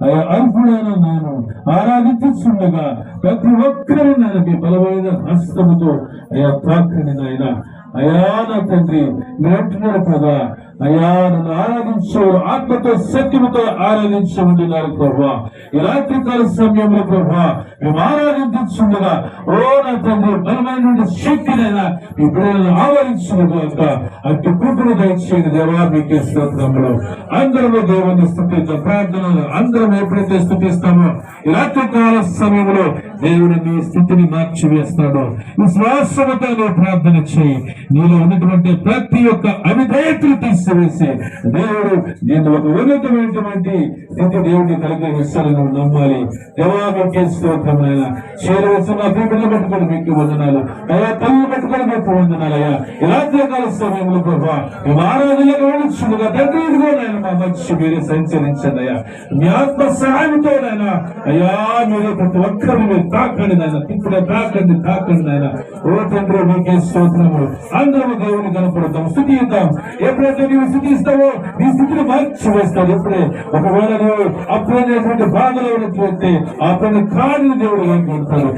అయ్యా నేను ఆరాధించుండగా ప్రతి ఒక్కరి నేను బలమైన హస్తముతో అయా తాకండి నాయన. అయా నా తండ్రి మీరు కదా అయా నన్ను ఆరాధించేవారు ఆత్మతో సత్యముతో ఆరాధించమంటున్నారు ప్రభా. ఈ రాత్రి కాల సమయంలో ప్రభా మేము ఆరాధించుండగా ఓ నా తండ్రి బలమైన శక్తినైనా మీ బిడ్డలను ఆవరించుగాక అట్టి కృపను దయచేయండి దేవా మీకే స్తోత్రములు. అందరము దేవుని స్థుతించాం. ప్రార్థనలు అందరం ఎప్పుడైతే స్థుతిస్తామో ఈ రాత్రి కాల సమయంలో దేవుడు నీ స్థితిని మార్చి వేస్తాడు. విశ్వాసముతో నువ్వు ప్రార్థన చేయి. నీలో ఉన్నటువంటి ప్రతి ఒక్క అవిధేయతను తీసివేసి దేవుడు నేను ఒక ఉన్నతమైనటువంటి స్థితి దేవుడిని కలిగే విషయాలు నువ్వు నమ్మాలి. జవాబుకే స్తోత్రమైన చేరవలసిన అభివృద్ధి పట్టుకొని మీకు వందనాలు. అయ్యా తల్లి పట్టుకొని మీకు వందనాలు అయ్యా. ఈ రాత్రికాల సమయంలో ప్రభా మేము ఆరాధనలకు వెళ్ళించుగా నేను మా మనిషి మీరే సంచరించండి అయ్యా. మీ ఆత్మ సహాయంతో అయ్యా మీరు ప్రతి ఒక్కరిని మీరు తాకండి నాయన. ఇప్పుడు తాకండి తాకండి నాయన. ఓ తండ్రి మీకే స్తోత్రము అందరూ దేవుని కనపడతాం. స్థుతిద్దాం. ఎప్పుడైతే నీవు స్థుతిస్తావో నీ స్థితిని మార్చి వేస్తాడు ఎప్పుడే. ఒకవేళ నువ్వు అప్పుడైనటువంటి బాధలో ఉన్నట్లయితే ఆ పని కాని దేవుడు కనపడతాడు